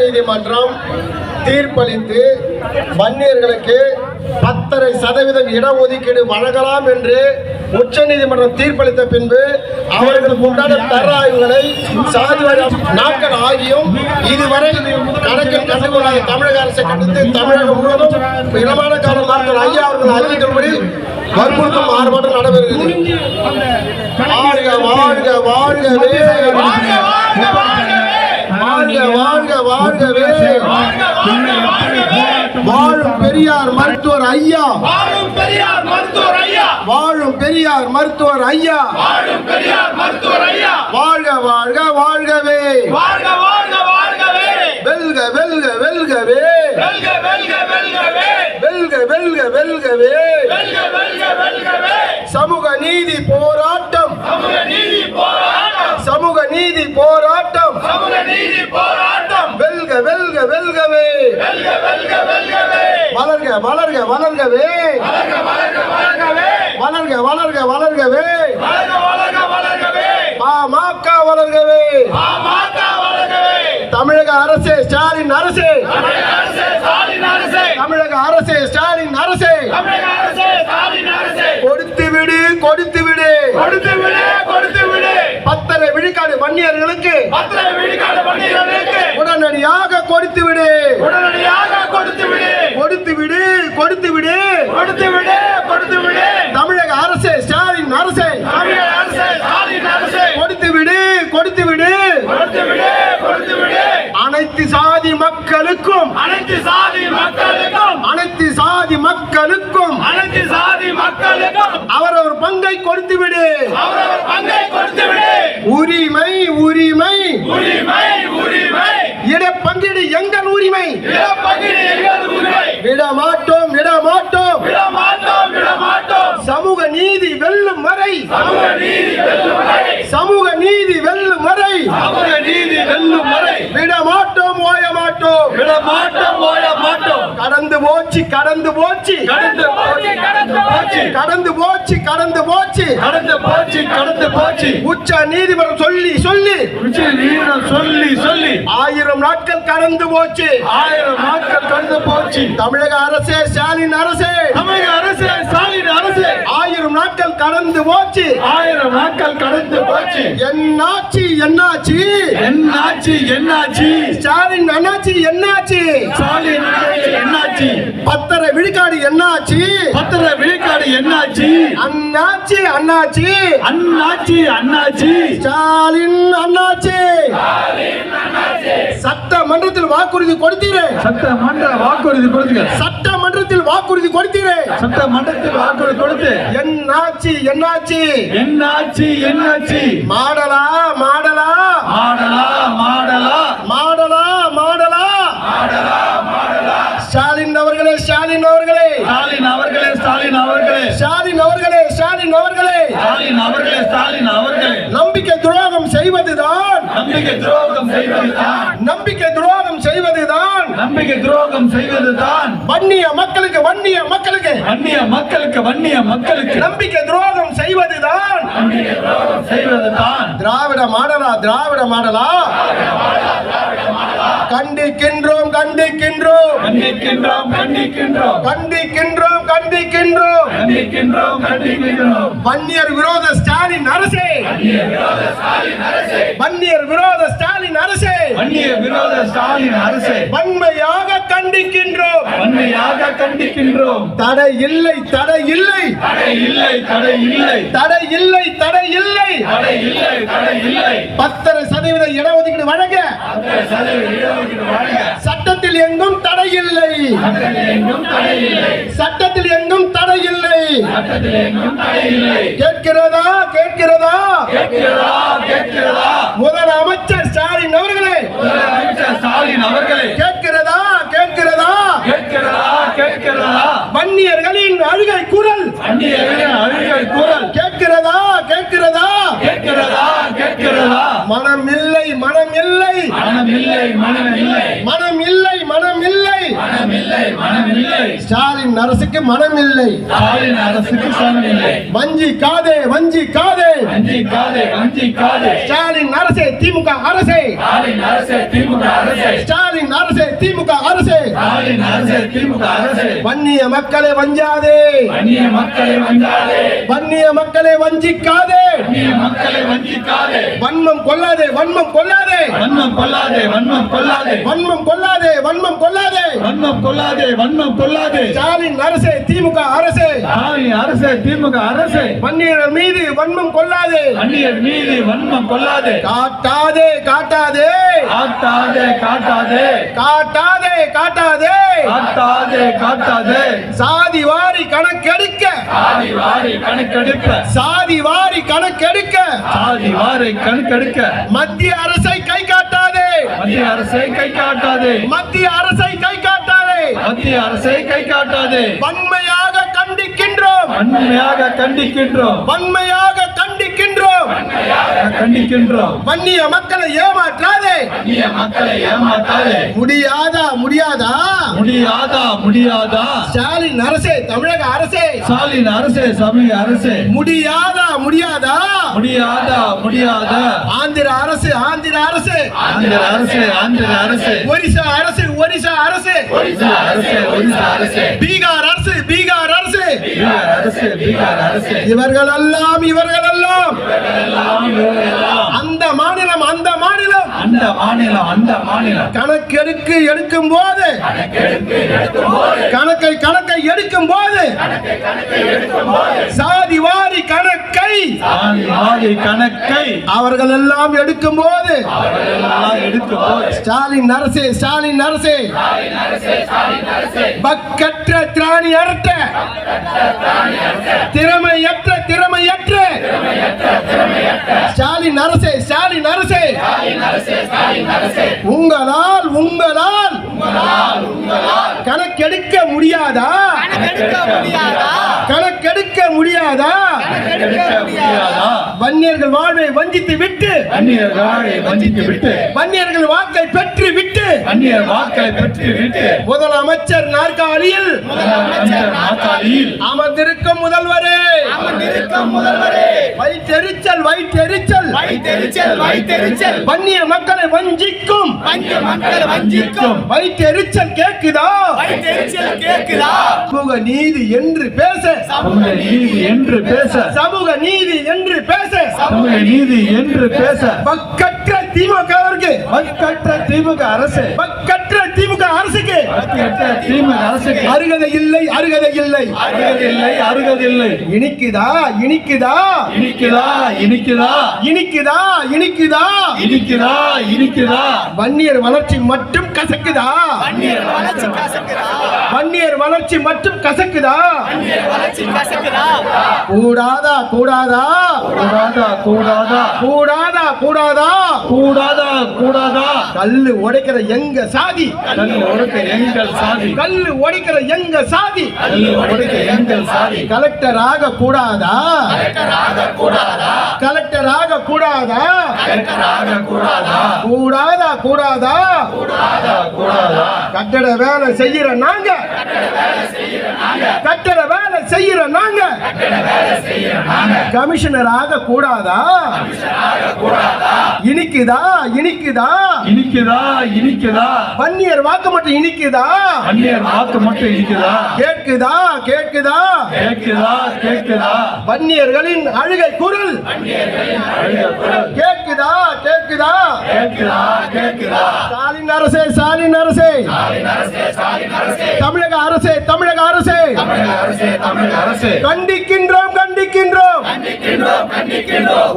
நீதிமன்றம் தீர்ப்பளித்து வன்னியர்களுக்கு பத்தரை சதவீதம் இடஒதுக்கீடு வழங்கலாம் என்று உச்ச நீதிமன்றம் தீர்ப்பளித்த பின்பு அவர்களுக்கு உண்டான தர ஆய்வுகளை சாதிவாரி நாட்கள் ஆகியும் இதுவரை கணக்கில் கண்டுகொள்ளாத தமிழக அரசை கண்டித்து தமிழகம் முழுவதும் இடமான கால நாட்கள் ஐயா அவர்கள் அறிவித்தபடி வற்புறுத்தும் ஆர்ப்பாட்டம் நடைபெறுகிறது. வாழ்க வாழ்க வாழ்கவே வாழ்க. வாழ்க வாழ்கவே வாழும் பெரியார் மருத்துவர் ஐயா. வாழும் பெரியார் மருத்துவர் ஐயா. வாழும் பெரியார் மருத்துவர் ஐயா. வாழும் பெரியார் மருத்துவர் ஐயா. வாழ்க வாழ்க வாழ்கவே. வாழ்க வாழ்க வாழ்கவே. வெல்க வெல்க வெல்கவே. வெல்க வெல்க வெல்கவே. வெல்க வெல்க வெல்கவே. வெல்க வெல்க வெல்கவே. சமூக நீதி போராட்டம். சமூக நீதி போராட்டம். நீதி போராட்டம். சமூக நீதி போராட்டம். வெல்க வெல்க வெல்கவே. வெல்க வெல்க வெல்கவே. வளர்க வளர்க வளர்கவே. வளர்க வளர்க வளர்கவே. வளர்க வளர்க வளர்கவே. வளர்க வளர்க வளர்கவே. பாமக வளர்கவே. பாமக வளர்கவே. தமிழக அரசே ஸ்டாலின் அரசே. தமிழக அரசே ஸ்டாலின் அரசே. தமிழக அரசே ஸ்டாலின் அரசே. தமிழக அரசே ஸ்டாலின் அரசே. கொடுத்து விடு கொடுத்து விடு. கொடுத்து வன்னியர்களுக்கு உடனடியாக கொடுத்து விடு உடனடியாக கொடுத்து விடு கொடுத்து விடு கொடுத்து விடு கொடுத்து விடு கொடுத்து விடு தமிழக அரசே ஸ்டாலின் அரசே. தமிழக அரசே ஸ்டாலின் அரசே. கொடுத்து விடு கொடுத்து விடு கொடுத்து விடு கொடுத்து விடு அனைத்து சாதி மக்களுக்கும் அனைத்து சாதி மக்களுக்கும் அனைத்து சாதி மக்களுக்கும் அனைத்து சாதி மக்களுக்கும் அவரவர் பங்கை கொடுத்து விடு அவரவர் பங்கை கொடுத்து விடு உரிமை உரிமை. உரிமை உரிமை. இட பங்கீடு எங்கள் உரிமை. இடப்பகிடு எங்கள் உரிமை. விட மாட்டோம் விட மாட்டோம் விட மாட்டோம் விட மாட்டோம் சமூக நீதி வெல்லும் வரை. சமூக நீதி வெல்லும் வரை. சமூக நீதி வெல்லும் வரை. சமூக நீதி வெல்லும் வரை. விட மாட்டோம் ஓய மாட்டோம் விட மாட்டோம் ஓய மாட்டோம் கடந்து போச்சு கடந்து போச்சு. கடந்து போச்சு போச்சு. கடந்து போச்சு கடந்து போச்சு. கடந்து போச்சு கடந்து போச்சு. உச்ச நீதிமன்றம் சொல்லி சொல்லி. உச்ச நீதிமன்றம் சொல்லி சொல்லி. ஆயிரம் நாட்கள் கடந்து போச்சு. ஆயிரம் நாட்கள் கடந்து போச்சு. தமிழக அரசே ஸ்டாலின் அரசே. தமிழக அரசு ஸ்டாலின் அரசு. ஆயிரம் நாட்கள் கடந்து போச்சு. ஆயிரம் நாட்கள் கடந்து போச்சு. என்னாச்சு என்னாச்சு? என்னாச்சு என்னாச்சு? ஸ்டாலின் அண்ணாச்சி என்னாச்சு? ஸ்டாலின் என்னாச்சு? பத்தரை விழுக்காடு என்னாச்சு? பத்திர விழுக்காடு என்னாச்சு அண்ணாச்சி அண்ணாச்சி. அண்ணாச்சி அண்ணாச்சி. ஸ்டாலின் அண்ணாச்சி. சட்டமன்றத்தில் வாக்குறுதி கொடுத்தீரே. சட்டமன்ற வாக்குறுதி கொடுத்துங்க. சட்டமன்றத்தில் வாக்குறுதி கொடுத்தீரே. சட்டமன்றத்தில் வாக்குறுதி கொடுத்து. என்னாச்சு என்னாச்சு? என்னாச்சு என்னாச்சு? மாடலா நம்பிக்கை துரோகம் செய்வதுதான். நம்பிக்கை துரோகம் செய்வதுதான். நம்பிக்கை துரோகம் செய்வதுதான். வன்னிய மக்களுக்கு வன்னிய மக்களுக்கு. வன்னிய மக்களுக்கு வன்னிய மக்களுக்கு. நம்பிக்கை துரோகம் செய்வதுதான். நம்பிக்கை துரோகம் செய்வதுதான். திராவிட மாடலா திராவிட மாடலா? கண்டிக்கின்றோம் கண்டிக்கின்றோம். கண்டிக்கின்றோம் கண்டிக்கின்றோம். கண்டிக்கின்றோம். கண்டிக்கின்றோம் கண்டிக்கின்றோம் வன்னியர் விரோத ஸ்டாலின் அரசே. வன்னியர் விரோத ஸ்டாலின் வன்னிய விரோத ஸ்டாலின் அரசை வன்மையாக கண்டிக்கின்றோம். வன்மையாக கண்டிக்கின்றோம். தடை இல்லை தடை இல்லை. தடை இல்லை தடை இல்லை. தடை இல்லை தடை இல்லை. தடை இல்லை தடை இல்லை. பத்தரை சதவீத இடஒதுக்கீடு வழங்க. சட்டத்தில் எங்கும் தடை இல்லை. சட்டத்தில் எங்கும் தடை இல்லை. கேட்கிறதா கேட்கிறதா? முதலமைச்சர் ஸ்டாலின் அவர்களே கேட்கிறதா கேட்கிறதா? கேட்கிறதா கேட்கிறதா? வன்னியர்களின் அழுகை குரல். அந்நியர்களின் அழுகை குரல். கேட்கிறதா கேட்கிறதா? கேட்கிறதா கேட்கிறதா? மனம் இல்லை மனம் இல்லை மனம் இல்லை மனம் இல்லை மனம் ஸ்டாலின் அரசுக்கு மனம் இல்லை ஸ்டாலின் அரசுக்கு சமம் இல்லை வஞ்சி காதே வஞ்சி காதே. அஞ்சி காதே அஞ்சி காதே. ஸ்டாலின் அரசே திமுக அரசே. ஸ்டாலின் அரசே திமுக அரசே. ஸ்டாலின் அரசே திமுக அரசே. ஸ்டாலின் அரசு திமுக அரசு. வன்னிய மக்களை வஞ்சாதே. அந்நிய மக்களை வஞ்சாதே. வன்னிய மக்களை வஞ்சிக்காதே. மக்களை வஞ்சிக்காதே. வன்மம் கொள்ளாதே வன்மம் கொள்ளாதே. வன்மம் கொள்ளாதே வன்மம் கொள்ளாதே. வன்மம் கொள்ளாதே வன்மம் கொள்ளாதே. வன்மம் கொள்ளாதே வன்மம் ஸ்டாலின் அரசே திமுக அரசே. ஸ்டாலின் அரசு திமுக அரசு. வன்னியர்கள் மீது வன்மம் கொள்ளாதே. அந்நியர் மீது வன்மம் கொள்ளாதே. காட்டாதே காட்டாதே. காட்டாதே காட்டாதே. காட்டாதே காட்டாதே. காட்டாதே காட்டாதே. சாதி வாரி கணக்கெடுக்க. சாதி வாரி கணக்கெடுக்க. சாதி வாரி கணக்கெடுக்க. சாதி வாரி கணக்கெடுக்க. மத்திய அரசை கை காட்டாதே. மத்திய அரசை கை காட்டாதே. மத்திய அரசை கை காட்டாதே மத்திய அரசை கை காட்டாதே. வன்மையாக கண்டிக்கின்றோம். வன்மையாக கண்டிக்கின்றோம். வன்மையாக கண்டிக்கின்றோம். கண்டிக்கின்றோம். வன்னிய மக்களை ஏமாற்றாதே. அந்நிய மக்களை ஏமாத்தாதே. முடியாதா முடியாதா? முடியாதா முடியாதா? ஸ்டாலின் அரசே தமிழக அரசே. ஸ்டாலின் அரசு சமய அரசு. முடியாதா முடியாதா? முடியாதா முடியாதா? ஆந்திர அரசு ஆந்திர அரசு. ஆந்திர அரசு ஆந்திர அரசு. ஒரிசா அரசு ஒரிசா அரசு. ஒரிசா அரசு ஒரிசா அரசு. பீகார் அரசு பீகார் அரசு. பீகார் அரசு பீகார் அரசு. இவர்கள் எல்லாம் இவர்கள் எல்லாம் எல்லாம் இவர்களெல்லாம் அந்த மாநிலம் அந்த மாநிலம் அந்த மாநிலம் அந்த மாநிலம். கணக்கெடுக்கு எடுக்கும் போது கணக்கை கணக்கை எடுக்கும் போது சாதி வாரி கணக்கை சாதி கணக்கை. அவர்கள் எல்லாம் எடுக்கும் போது ஸ்டாலின் அரசே ஸ்டாலின் அரசே. பக்கற்ற திராணி அரட்ட திறமையற்ற திறமையற்ற ஸ்டாலின் அரசே ஸ்டாலின் அரசே உங்களால் உங்களால் கணக்கெடுக்க முடியாதா? கணக்கெடுக்க எடுக்க முடியாதா? வன்னியர்கள் வாழ்வை வஞ்சித்து விட்டு வஞ்சித்து விட்டு வன்னியர்கள் வாக்கை பெற்று விட்டு அந்நியர் வாக்களை பெற்று விட்டு முதலமைச்சர் நாற்காலியில் முதலமைச்சர் நாற்காலியில் அமர்ந்திருக்கும் முதல்வரே. முதல்வரே. வயிற்றெரிச்சல் வயிற்றெரிச்சல் வைத்தெரிச்சல் வைத்தெரிச்சல். வன்னிய மக்களை வஞ்சிக்கும். வஞ்ச மக்களை வஞ்சிக்கும். வயிற்றெரிச்சல் கேக்குதா? வைத்தெரிச்சல் கேக்குதா? சமூக நீதி என்று பேச. சமூக நீதி என்று பேச. சமூக நீதி என்று பேச. சமூக நீதி என்று பேச. பக்கற்ற திமுகவிற்கு வக்கற்ற திமுக அரசு. பக்கற்ற திமுக அரசுக்கு. வக்கற்ற திமுக அரசுக்கு. அருகதை இல்லை அருகதை இல்லை. அருகதில்லை அருகதில்லை இனிக்குதா இனிக்குதா? இனிக்குதா இனிக்குதா? இனிக்குதா இனிக்குதா? இனிக்குதா இனிக்குதா? வன்னியர் வளர்ச்சி மட்டும் கசக்குதா? வன்னியர் வளர்ச்சி கசக்குதா? வன்னியர் வளர்ச்சி மட்டும் கசக்குதா? வன்னியர் வளர்ச்சி கசக்குதா? கூடாதா கூடாதா? கூடாதா கூடாதா? கூடாதா கூடாதா? கூடாதா கூடாதா? கல்லு உடைக்கிற எங்க சாதி? கல் ஒடுக்க எங்கள் சாதி? கல்லு உடைக்கிற எங்க சாதி? கல் ஒடுக்க எங்கள் சாதி? கலெக்டராக கூடாதா? கலெக்டராக கூடாதா? கலெக்டராக கூடாதா? கூடாதா? கூடாதா கூடாதா? கூடாதா கட்டட வேலை செய்யற நாங்க கட்டட வேலை செய்யற நாங்க. கமிஷனராக கூடாதா? இனிக்குதா? இனிக்குதா? இனிக்குதா? இனிக்குதா? வன்னியர் வாக்கு மட்டும் இனிக்குதா? அந்நியர் வாக்கு மட்டும் இனிக்குதா? கேட்குதா? கேட்குதா? கேக்குதா கேக்குதா வன்னியர்களின் அழுகை குரல். கேட்குதா? கேட்குதா? கேக்குதா கேக்குதா ஸ்டாலின் அரசே ஸ்டாலின் அரசே. தமிழக அரசே தமிழக அரசே. தமிழக அரசு தமிழக அரசு. கண்டிக்கின்றோம் கண்டிக்கின்றோம்.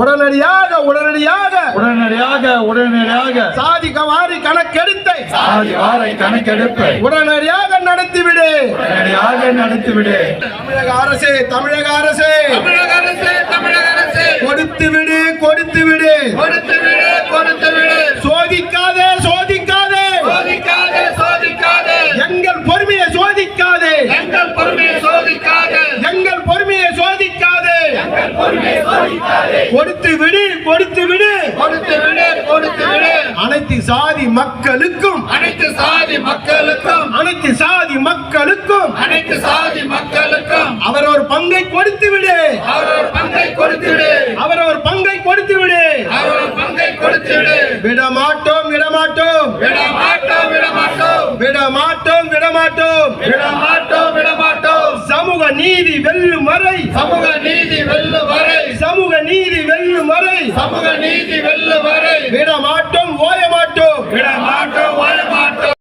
உடனடியாக உடனடியாக. உடனடியாக உடனடியாக. சாதி கவாரி கணக்கெடுத்தை சாதி வாரை கணக்கெடுப்பை உடனடியாக நடத்திவிடு. உடனடியாக நடத்திவிடு. தமிழக அரசே தமிழக அரசே. தமிழக அரசு தமிழக அரசு. கொடுத்து விடு கொடுத்து விடு கொடுத்து விடு கொடுத்து விடு சோதிக்காதே சோதிக்காதே. சோதிக்காதே சோதிக்காதே. எங்கள் பொறுமையை சோதிக்காதே. எங்கள் பொறுமையை சோதிக்காதே. எங்கள் பொறுமையை கொடுத்து விடு கொடுத்து விடு. கொடுத்து விடு கொடுத்து விடு. அனைத்து சாதி மக்களுக்கும் அனைத்து சாதி மக்களுக்கும் அனைத்து சாதி மக்களுக்கும் அனைத்து சாதி மக்களுக்கும். அவர் ஒரு பங்கை கொடுத்து விடு. அவர் பங்கை கொடுத்து விடு. அவர் ஒரு பங்கை கொடுத்து விடு. அவர் பங்கை கொடுத்து விடு. விடமாட்டோம் விடமாட்டோம். விட மாட்டோம் மாட்டோம் விட மாட்டோம் விட மாட்டோம் விட மாட்டோம் விட மாட்டோம் விட மாட்டோம் சமூக நீதி வெல்லும் வரை சமூக நீதி வெல்லும் வரை சமூக நீதி வெல்லும் வரை சமூக நீதி வெல்லும் வரை. விட மாட்டோம் ஓய மாட்டோம் விட மாட்டோம் ஓய மாட்டோம்